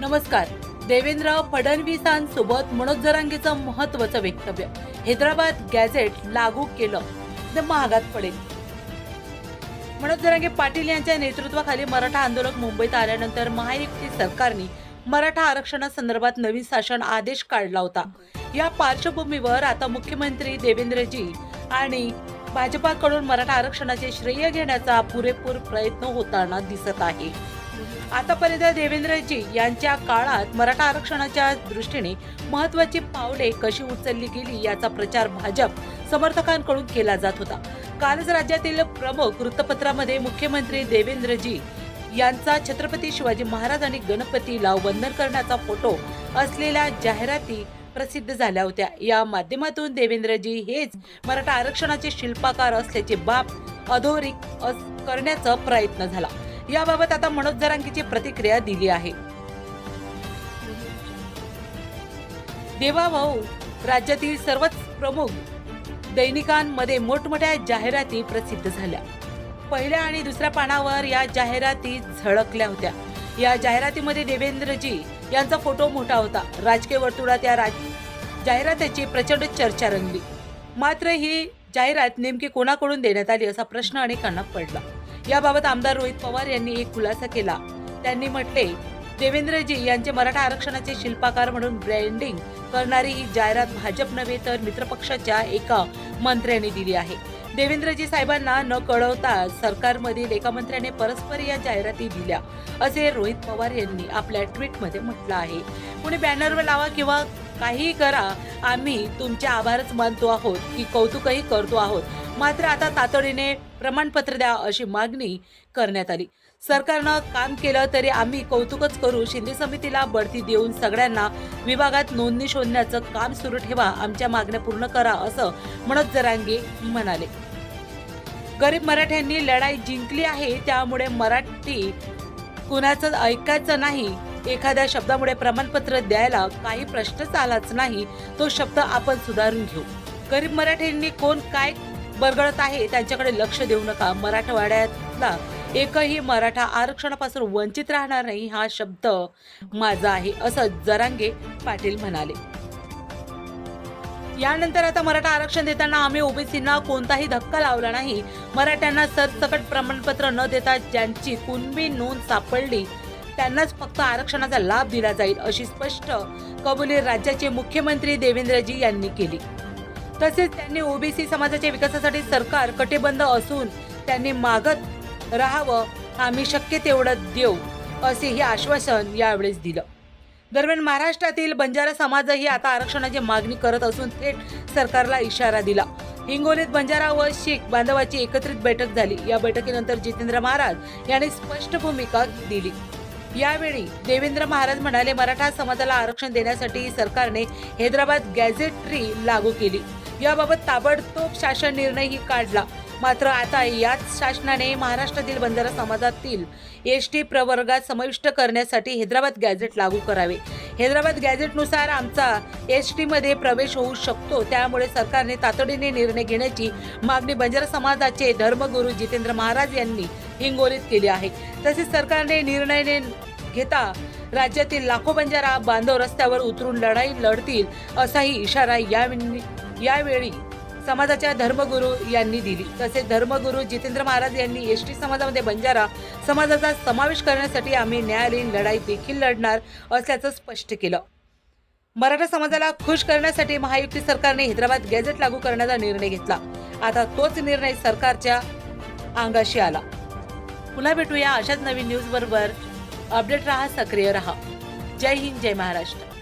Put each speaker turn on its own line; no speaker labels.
नमस्कार. देवेंद्र फडणवीसांसोबत मनोज जरांगेचं महत्वाचं वक्तव्य. हैदराबाद गॅझेट लागू केलं. तर महागात पडेल. मनोज जरांगे पाटील यांच्या नेतृत्वाखाली मराठा आंदोलक मुंबईत आल्यानंतर महायुक्ती सरकारने मराठा आरक्षणासंदर्भात नवीन शासन आदेश काढला होता. या पार्श्वभूमीवर आता मुख्यमंत्री देवेंद्रजी आणि भाजपाकडून मराठा आरक्षणाचे श्रेय घेण्याचा पुरेपूर प्रयत्न होताना दिसत आहे. आतापर्यंत देवेंद्रजी यांच्या काळात मराठा आरक्षणाच्या दृष्टीने महत्वाची पावले कशी उचलली गेली याचा प्रचार भाजप समर्थकांकडून केला जात होता. कालच राज्यातील प्रमुख वृत्तपत्रामध्ये मुख्यमंत्री देवेंद्रजी यांचा छत्रपती शिवाजी महाराज आणि गणपतीला वंदन करण्याचा फोटो असलेल्या जाहिराती प्रसिद्ध झाल्या होत्या. या माध्यमातून देवेंद्रजी हेच मराठा आरक्षणाचे शिल्पकार असल्याचे बाब अधोरेख अस- करण्याचा प्रयत्न झाला. याबाबत आता मनोज जरांगीची प्रतिक्रिया दिली आहे. देवा भाऊ राज्यातील सर्वच प्रमुख दैनिकांमध्ये मोठमोठ्या जाहिराती प्रसिद्ध झाल्या. पहिल्या आणि दुसऱ्या पानावर या जाहिराती झळकल्या होत्या. या जाहिरातीमध्ये देवेंद्रजी यांचा फोटो मोठा होता. राजकीय वर्तुळात या राज जाहिरातीची प्रचंड चर्चा रंगली. मात्र ही जाहिरात नेमकी कोणाकडून देण्यात आली असा प्रश्न अनेकांना पडला. याबाबत आमदार रोहित पवार यांनी एक खुलासा केला. त्यांनी म्हटले देवेंद्रजी यांचे मराठा आरक्षणाचे शिल्पकार म्हणून ब्रँडिंग करणारी ही जाहिरात भाजप नव्हे तर मित्रपक्षाच्या एका मंत्र्याने दिली आहे. देवेंद्रजी साहेबांना न कळवता सरकारमधील एका मंत्र्याने परस्पर या जाहिराती दिल्या असे रोहित पवार यांनी आपल्या ट्विटमध्ये म्हटलं आहे. कुणी बॅनरवर लावा किंवा काहीही करा आम्ही तुमचे आभारच मानतो आहोत की कौतुकही करतो आहोत. मात्र आता तातडीने प्रमाणपत्र द्या अशी मागणी करण्यात आली. सरकारनं काम केलं तरी आम्ही कौतुकच करू शिंदे समितीला बढती देऊन सगळ्यांना विभागात नोंदणी शोधण्याचं काम सुरू ठेवा आमच्या मागण्या पूर्ण करा असं म्हणत जरांगे म्हणाले. गरीब मराठ्यांनी लढाई जिंकली आहे त्यामुळे मराठी कुणाचं ऐकायचं नाही. एखाद्या शब्दामुळे प्रमाणपत्र द्यायला काही प्रश्नच आलाच नाही तो शब्द आपण सुधारून घेऊ. गरीब मराठ्यांनी कोण काय बरगळत आहे. त्यांच्याकडे लक्ष देऊ नका. मराठवाड्यातला एकही मराठा आरक्षणापासून वंचित राहणार नाही हा शब्द माझा आहे असं जरांगे पाटील म्हणाले. यानंतर आता मराठा आरक्षण देताना आम्ही ओबीसींना कोणताही धक्का लावला नाही. मराठ्यांना सरसकट प्रमाणपत्र न देता ज्यांची कुणबी नोंद सापडली त्यांनाच फक्त आरक्षणाचा लाभ दिला जाईल अशी स्पष्ट कबुली राज्याचे मुख्यमंत्री देवेंद्रजी यांनी केली. तसेच त्यांनी ओबीसी समाजाच्या विकासासाठी सरकार कटिबद्ध असून त्यांनी मागत राहावं आम्ही शक्य तेवढं देऊ असेही आश्वासन यावेळेस दिलं. दरम्यान महाराष्ट्रातील बंजारा समाजही आता आरक्षणाची मागणी करत असून थेट सरकारला इशारा दिला. हिंगोलीत बंजारा व शीख बांधवाची एकत्रित बैठक झाली. या बैठकीनंतर जितेंद्र महाराज यांनी स्पष्ट भूमिका दिली. यावेळी देवेंद्र महाराज म्हणाले मराठा समाजाला आरक्षण देण्यासाठी सरकारने हैदराबाद गॅझेटरी लागू केली. याबाबत ताबडतोब शासन निर्णयही काढला. मात्र आता याच शासनाने महाराष्ट्रातील बंजारा समाजातील एस टी प्रवर्गात समाविष्ट करण्यासाठी हैदराबाद गॅझेट लागू करावे. हैदराबाद गॅझेटनुसार आमचा एस टीमध्ये प्रवेश होऊ शकतो. त्यामुळे सरकारने तातडीने निर्णय घेण्याची मागणी बंजारा समाजाचे धर्मगुरू जितेंद्र महाराज यांनी हिंगोलीत केली आहे. तसेच सरकारने निर्णय ने- घेता राज्यातील लाखो बंजारा बांधव रस्त्यावर उतरून लढाई लढतील असाही इशारा यावेळी यावेळी समाजाच्या धर्मगुरू यांनी दिली. तसेच धर्मगुरू जितेंद्र महाराज यांनी एस टी समाजामध्ये बंजारा समाजाचा समावेश करण्यासाठी आम्ही न्यायालयीन लढाई देखील लढणार असल्याचं स्पष्ट केलं. मराठा समाजाला खुश करण्यासाठी महायुती सरकारने हैदराबाद गॅझेट लागू करण्याचा निर्णय घेतला. आता तोच निर्णय सरकारच्या अंगाशी आला. पुन्हा भेटूया अशाच नवीन न्यूज बरोबर. अपडेट राहा सक्रिय राहा. जय हिंद जय महाराष्ट्र.